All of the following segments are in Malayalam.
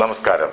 നമസ്കാരം.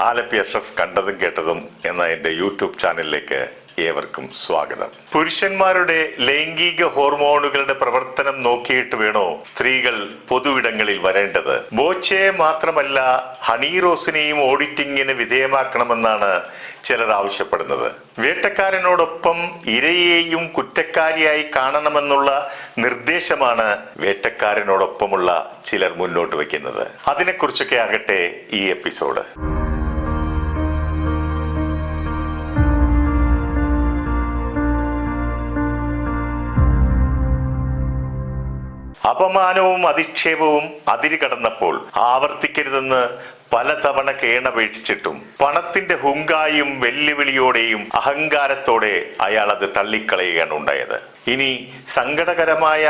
ആലപ്പി എഫ് കണ്ടതും കേട്ടതും എന്ന എന്റെ യൂട്യൂബ് ചാനലിലേക്ക് ഏവർക്കും സ്വാഗതം. പുരുഷന്മാരുടെ ലൈംഗിക ഹോർമോണുകളുടെ പ്രവർത്തനം നോക്കിയിട്ട് വേണോ സ്ത്രീകൾ പൊതുവിടങ്ങളിൽ വരേണ്ടത്? ബോച്ചയെ മാത്രമല്ല ഹണി റോസിനെയും ഓഡിറ്റിങ്ങിന് വിധേയമാക്കണമെന്നാണ് ചിലർ ആവശ്യപ്പെടുന്നത്. വേട്ടക്കാരനോടൊപ്പം ഇരയെയും കുറ്റക്കാരിയായി കാണണമെന്നുള്ള നിർദ്ദേശമാണ് വേട്ടക്കാരനോടൊപ്പമുള്ള ചിലർ മുന്നോട്ട് വയ്ക്കുന്നത്. അതിനെക്കുറിച്ചൊക്കെ ആകട്ടെ ഈ എപ്പിസോഡ്. അപമാനവും അധിക്ഷേപവും അതിര് കടന്നപ്പോൾ ആവർത്തിക്കരുതെന്ന് പലതവണ കേണപേക്ഷിച്ചിട്ടും പണത്തിന്റെ ഹുങ്കായും വെല്ലുവിളിയോടെയും അഹങ്കാരത്തോടെ അയാൾ അത് തള്ളിക്കളയുകയാണ് ഉണ്ടായത്. ഇനി സങ്കടകരമായ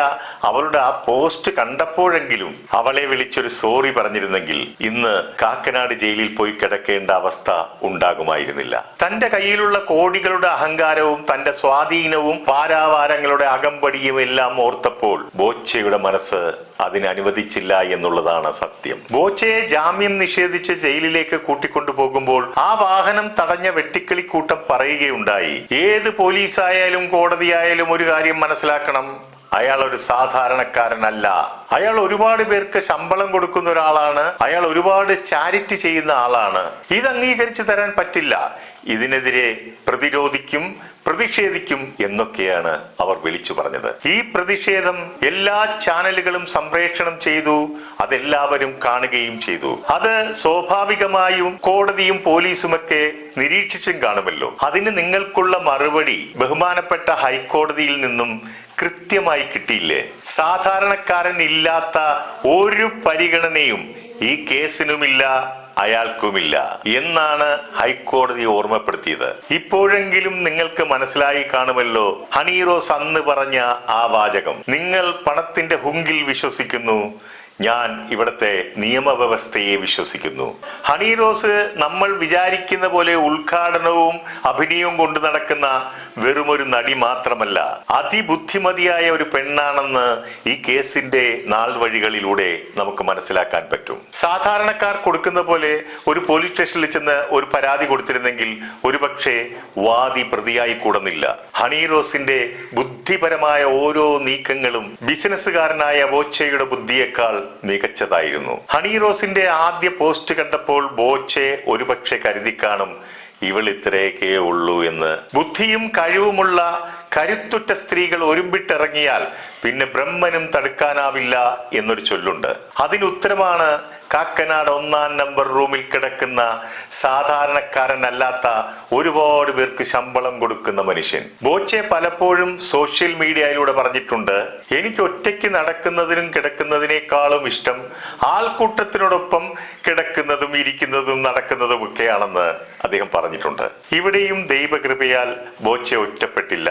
അവളുടെ ആ പോസ്റ്റ് കണ്ടപ്പോഴെങ്കിലും അവളെ വിളിച്ചൊരു സോറി പറഞ്ഞിരുന്നെങ്കിൽ ഇന്ന് കാക്കനാട് ജയിലിൽ പോയി കിടക്കേണ്ട അവസ്ഥ ഉണ്ടാകുമായിരുന്നില്ല. തന്റെ കയ്യിലുള്ള കോടികളുടെ അഹങ്കാരവും തന്റെ സ്വാധീനവും പാരാവാരങ്ങളുടെ അകമ്പടിയും എല്ലാം ഓർത്തപ്പോൾ ബോച്ചയുടെ മനസ്സ് അതിന് അനുവദിച്ചില്ല എന്നുള്ളതാണ് സത്യം. ബോച്ചയെ ജാമ്യം നിഷേധിച്ച് ജയിലിലേക്ക് കൂട്ടിക്കൊണ്ടുപോകുമ്പോൾ ആ വാഹനം തടഞ്ഞ വെട്ടിക്കിളിക്കൂട്ടം പറയുകയുണ്ടായി. ഏത് പോലീസായാലും കോടതിയായാലും ഒരു കാര്യം മനസ്സിലാക്കണം. അയാൾ ഒരു സാധാരണക്കാരനല്ല. അയാൾ ഒരുപാട് പേർക്ക് ശമ്പളം കൊടുക്കുന്ന ഒരാളാണ്. അയാൾ ഒരുപാട് ചാരിറ്റി ചെയ്യുന്ന ആളാണ്. ഇത് അംഗീകരിച്ചു തരാൻ പറ്റില്ല. ഇതിനെതിരെ പ്രതിരോധിക്കും പ്രതിഷേധിക്കും എന്നൊക്കെയാണ് അവർ വിളിച്ചു പറഞ്ഞത്. ഈ പ്രതിഷേധം എല്ലാ ചാനലുകളും സംപ്രേഷണം ചെയ്തു അതെല്ലാവരും കാണുകയും ചെയ്തു. അത് സ്വാഭാവികമായും കോടതിയും പോലീസുമൊക്കെ നിരീക്ഷിച്ചും കാണുമല്ലോ. അതിന് നിങ്ങൾക്കുള്ള മറുപടി ബഹുമാനപ്പെട്ട ഹൈക്കോടതിയിൽ നിന്നും കൃത്യമായി കിട്ടിയില്ലേ? സാധാരണക്കാരൻ ഇല്ലാത്ത ഒരു പരിഗണനയും ഈ കേസിനുമില്ല. അയാൾക്കുമില്ല എന്നാണ് ഹൈക്കോടതി ഓർമ്മപ്പെടുത്തിയത്. ഇപ്പോഴെങ്കിലും നിങ്ങൾക്ക് മനസ്സിലായി കാണുമല്ലോ ഹണീറോസ് അന്ന് പറഞ്ഞ ആ വാചകം. നിങ്ങൾ പണത്തിന്റെ ഹുങ്കിൽ വിശ്വസിക്കുന്നു ഞാൻ ഇവിടുത്തെ നിയമവ്യവസ്ഥയെ വിശ്വസിക്കുന്നു. ഹണി റോസ് നമ്മൾ വിചാരിക്കുന്ന പോലെ ഉദ്ഘാടനവും അഭിനയവും കൊണ്ട് നടക്കുന്ന വെറുമൊരു നടി മാത്രമല്ല അതിബുദ്ധിമതിയായ ഒരു പെണ്ണാണെന്ന് ഈ കേസിന്റെ നാൾ വഴികളിലൂടെ നമുക്ക് മനസ്സിലാക്കാൻ പറ്റും. സാധാരണക്കാർ കൊടുക്കുന്ന പോലെ ഒരു പോലീസ് സ്റ്റേഷനിൽ ചെന്ന് ഒരു പരാതി കൊടുത്തിരുന്നെങ്കിൽ ഒരുപക്ഷെ വാദി പ്രതിയായി കൂടുന്നില്ല. ഹണി റോസിന്റെ ബുദ്ധിപരമായ ഓരോ നീക്കങ്ങളും ബിസിനസ്സുകാരനായ വോച്ചയുടെ ബുദ്ധിയേക്കാൾ മികച്ചതായിരുന്നു. ഹണി റോസിന്റെ ആദ്യ പോസ്റ്റ് കണ്ടപ്പോൾ ബോച്ചെ ഒരുപക്ഷെ കരുതി കാണും ഇവൾ ഇത്രയൊക്കെ ഉള്ളൂ എന്ന്. ബുദ്ധിയും കഴിവുമുള്ള കരുത്തുറ്റ സ്ത്രീകൾ ഒരുമ്പിട്ടിറങ്ങിയാൽ പിന്നെ ബ്രഹ്മനും തടുക്കാനാവില്ല എന്നൊരു ചൊല്ലുണ്ട്. അതിനുത്തരമാണ് കാക്കനാട് ഒന്നാം നമ്പർ റൂമിൽ കിടക്കുന്ന സാധാരണക്കാരനല്ലാത്ത ഒരുപാട് പേർക്ക് ശമ്പളം കൊടുക്കുന്ന മനുഷ്യൻ. ബോച്ചെ പലപ്പോഴും സോഷ്യൽ മീഡിയയിലൂടെ പറഞ്ഞിട്ടുണ്ട് എനിക്ക് ഒറ്റയ്ക്ക് നടക്കുന്നതിനും കിടക്കുന്നതിനേക്കാളും ഇഷ്ടം ആൾക്കൂട്ടത്തിനോടൊപ്പം കിടക്കുന്നതും ഇരിക്കുന്നതും നടക്കുന്നതും ഒക്കെയാണെന്ന് അദ്ദേഹം പറഞ്ഞിട്ടുണ്ട്. ഇവിടെയും ദൈവകൃപയാൽ ബോച്ചെ ഒറ്റപ്പെട്ടില്ല.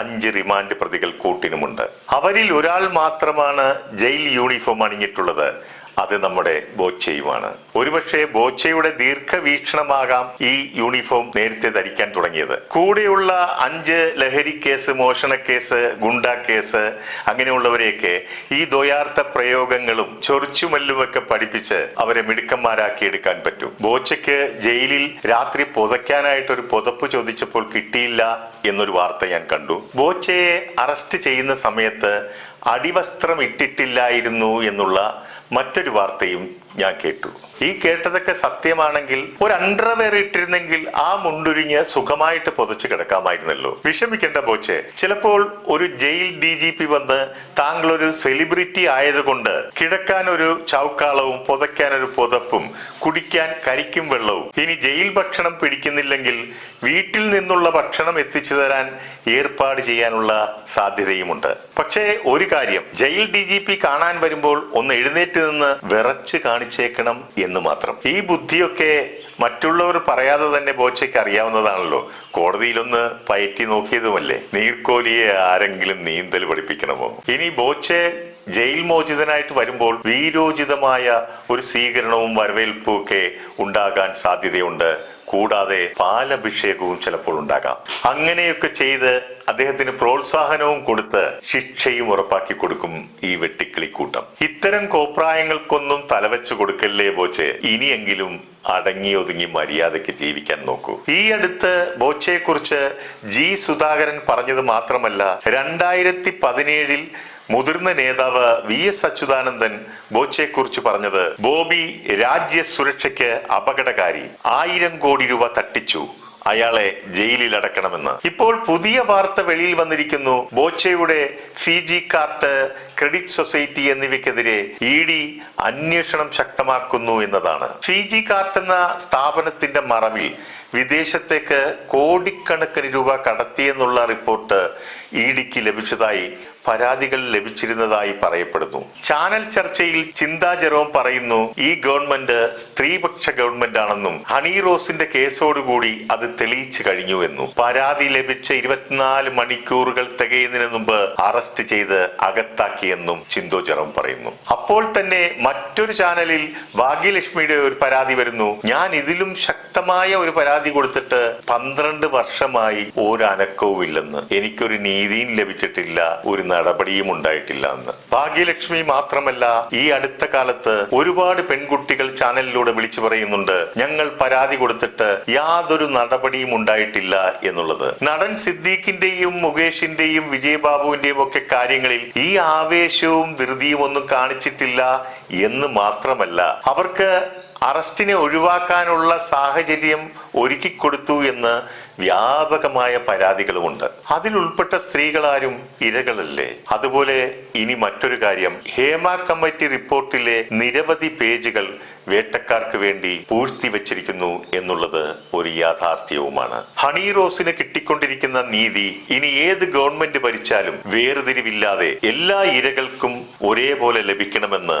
അഞ്ച് റിമാൻഡ് പ്രതികൾ കൂട്ടിനുമുണ്ട്. അവരിൽ ഒരാൾ മാത്രമാണ് ജയിൽ യൂണിഫോം അണിഞ്ഞിട്ടുള്ളത്. അത് നമ്മുടെ ബോച്ചയുമാണ്. ഒരുപക്ഷെ ബോച്ചയുടെ ദീർഘവീക്ഷണമാകാം ഈ യൂണിഫോം നേരത്തെ ധരിക്കാൻ തുടങ്ങിയത്. കൂടെയുള്ള അഞ്ച് ലഹരി കേസ് മോഷണ കേസ് ഗുണ്ട കേസ് അങ്ങനെയുള്ളവരെയൊക്കെ ഈ ദ്വയാർത്ഥ പ്രയോഗങ്ങളും ചൊറിച്ചുമല്ലുമൊക്കെ പഠിപ്പിച്ച് അവരെ മിടുക്കന്മാരാക്കി എടുക്കാൻ പറ്റും. ബോച്ചയ്ക്ക് ജയിലിൽ രാത്രി പുതയ്ക്കാനായിട്ട് ഒരു പുതപ്പ് ചോദിച്ചപ്പോൾ കിട്ടിയില്ല എന്നൊരു വാർത്ത ഞാൻ കണ്ടു. ബോച്ചയെ അറസ്റ്റ് ചെയ്യുന്ന സമയത്ത് അടിവസ്ത്രം ഇട്ടിട്ടില്ലായിരുന്നു എന്നുള്ള മറ്റൊരു വാർത്തയും ഞാൻ കേട്ടു. ഈ കേട്ടതൊക്കെ സത്യമാണെങ്കിൽ ഒരു അണ്ടർവെയർ ഇട്ടിരുന്നെങ്കിൽ ആ മുണ്ടുരിഞ്ഞ് സുഖമായിട്ട് പൊതച്ചു കിടക്കാമായിരുന്നല്ലോ. വിഷമിക്കേണ്ട ബോച്ചെ ചിലപ്പോൾ ഒരു ജയിൽ ഡി ജി പി വന്ന് താങ്കൾ ഒരു സെലിബ്രിറ്റി ആയതുകൊണ്ട് കിടക്കാൻ ഒരു ചൗക്കാളവും പുതയ്ക്കാൻ ഒരു പുതപ്പും കുടിക്കാൻ കരിക്കും വെള്ളവും ഇനി ജയിൽ ഭക്ഷണം പിടിക്കുന്നില്ലെങ്കിൽ വീട്ടിൽ നിന്നുള്ള ഭക്ഷണം എത്തിച്ചു തരാൻ ഏർപ്പാട് ചെയ്യാനുള്ള സാധ്യതയുമുണ്ട്. പക്ഷേ ഒരു കാര്യം. ജയിൽ ഡി ജി പി കാണാൻ വരുമ്പോൾ ഒന്ന് എഴുന്നേറ്റ് നിന്ന് വിറച്ച് കാണിച്ചേക്കണം എന്ന് മാത്രം. ഈ ബുദ്ധിയൊക്കെ മറ്റുള്ളവർ പറയാതെ തന്നെ ബോച്ചയ്ക്ക് അറിയാവുന്നതാണല്ലോ. കോടതിയിലൊന്ന് പയറ്റി നോക്കിയതുമല്ലേ? നീർക്കോലിയെ ആരെങ്കിലും നീന്തൽ പഠിപ്പിക്കണമോ? ഇനി ബോച്ചെ ജയിൽ മോചിതനായിട്ട് വരുമ്പോൾ വീരോചിതമായ ഒരു സ്വീകരണവും വരവേൽപ്പും ഒക്കെ ഉണ്ടാകാൻ സാധ്യതയുണ്ട്. കൂടാതെ പാലഭിഷേകവും ചിലപ്പോൾ ഉണ്ടാകാം. അങ്ങനെയൊക്കെ ചെയ്ത് അദ്ദേഹത്തിന് പ്രോത്സാഹനവും കൊടുത്ത് ശിക്ഷയും ഉറപ്പാക്കി കൊടുക്കും ഈ വെട്ടിക്കിളിക്കൂട്ടം. ഇത്തരം കോപ്രായങ്ങൾക്കൊന്നും തലവെച്ചു കൊടുക്കല്ലേ ബോച്ചെ? ഇനിയെങ്കിലും അടങ്ങി ഒതുങ്ങി മര്യാദയ്ക്ക് ജീവിക്കാൻ നോക്കൂ. ഈ അടുത്ത് ബോച്ചയെ കുറിച്ച് ജി സുധാകരൻ പറഞ്ഞത് മാത്രമല്ല രണ്ടായിരത്തി പതിനേഴിൽ മുതിർന്ന നേതാവ് വി എസ് അച്യുതാനന്ദൻ ബോച്ചയെക്കുറിച്ച് പറഞ്ഞത് ബോബി രാജ്യ സുരക്ഷയ്ക്ക് അപകടകാരി ആയിരം കോടി രൂപ തട്ടിച്ചു അയാളെ ജയിലിൽ അടക്കണമെന്ന് ഇപ്പോൾ പുതിയ വാർത്ത വെളിയിൽ വന്നിരിക്കുന്നു ബോച്ചയുടെ ഫിജി കാർട്ട് ക്രെഡിറ്റ് സൊസൈറ്റി എന്നിവയ്ക്കെതിരെ ഇ ഡി അന്വേഷണം ശക്തമാക്കുന്നു എന്നതാണ്. ഫിജി കാർട്ട് എന്ന സ്ഥാപനത്തിന്റെ മറവിൽ വിദേശത്തേക്ക് കോടിക്കണക്കിന് രൂപ കടത്തിയെന്നുള്ള റിപ്പോർട്ട് ഇ ഡിക്ക് ലഭിച്ചതായി പരാതികൾ ലഭിച്ചിരുന്നതായി പറയപ്പെടുന്നു. ചാനൽ ചർച്ചയിൽ ചിന്താ ജെറോം പറയുന്നു ഈ ഗവൺമെന്റ് സ്ത്രീപക്ഷ ഗവൺമെന്റ് ആണെന്നും ഹണി റോസിന്റെ കേസോടുകൂടി അത് തെളിയിച്ചു കഴിഞ്ഞു എന്നും. പരാതി ലഭിച്ച ഇരുപത്തിനാല് മണിക്കൂറുകൾ തികയുന്നതിന് മുമ്പ് അറസ്റ്റ് ചെയ്ത് അകത്താക്കിയെന്നും ചിന്തോ ജെറോം പറയുന്നു. അപ്പോൾ തന്നെ മറ്റൊരു ചാനലിൽ ഭാഗ്യലക്ഷ്മിയുടെ ഒരു പരാതി വരുന്നു. ഞാൻ ഇതിലും ശക്തമായ ഒരു പരാതി കൊടുത്തിട്ട് പന്ത്രണ്ട് വർഷമായി ഒരു അനക്കവും ഇല്ലെന്ന് എനിക്കൊരു നീതിയും ലഭിച്ചിട്ടില്ല ഒരു നടപടിയും ഉണ്ടായിട്ടില്ല എന്ന് ഭാഗ്യലക്ഷ്മി മാത്രമല്ല ഈ അടുത്ത കാലത്ത് ഒരുപാട് പെൺകുട്ടികൾ ചാനലിലൂടെ വിളിച്ചു പറയുന്നുണ്ട് ഞങ്ങൾ പരാതി കൊടുത്തിട്ട് യാതൊരു നടപടിയും ഉണ്ടായിട്ടില്ല എന്നുള്ളത്. നടൻ സിദ്ദീഖിന്റെയും മുകേഷിന്റെയും വിജയബാബുവിന്റെയും ഒക്കെ കാര്യങ്ങളിൽ ഈ ആവേശവും ധൃതിയും ഒന്നും കാണിച്ചിട്ടില്ല എന്ന് മാത്രമല്ല അവർക്ക് അറസ്റ്റിനെ ഒഴിവാക്കാനുള്ള സാഹചര്യം ഒരുക്കി ഒരുക്കിക്കൊടുത്തു എന്ന് വ്യാപകമായ പരാതികളുമുണ്ട്. അതിൽ ഉൾപ്പെട്ട സ്ത്രീകളാരും ഇരകളല്ലേ? അതുപോലെ ഇനി മറ്റൊരു കാര്യം. ഹേമ കമ്മിറ്റി റിപ്പോർട്ടിലെ നിരവധി പേജുകൾ വേട്ടക്കാർക്ക് വേണ്ടി പൂഴ്ത്തി വച്ചിരിക്കുന്നു എന്നുള്ളത് ഒരു യാഥാർത്ഥ്യവുമാണ്. ഹണി റോസിന് കിട്ടിക്കൊണ്ടിരിക്കുന്ന നീതി ഇനി ഏത് ഗവൺമെന്റ് ഭരിച്ചാലും വേർതിരിവില്ലാതെ എല്ലാ ഇരകൾക്കും ഒരേപോലെ ലഭിക്കണമെന്ന്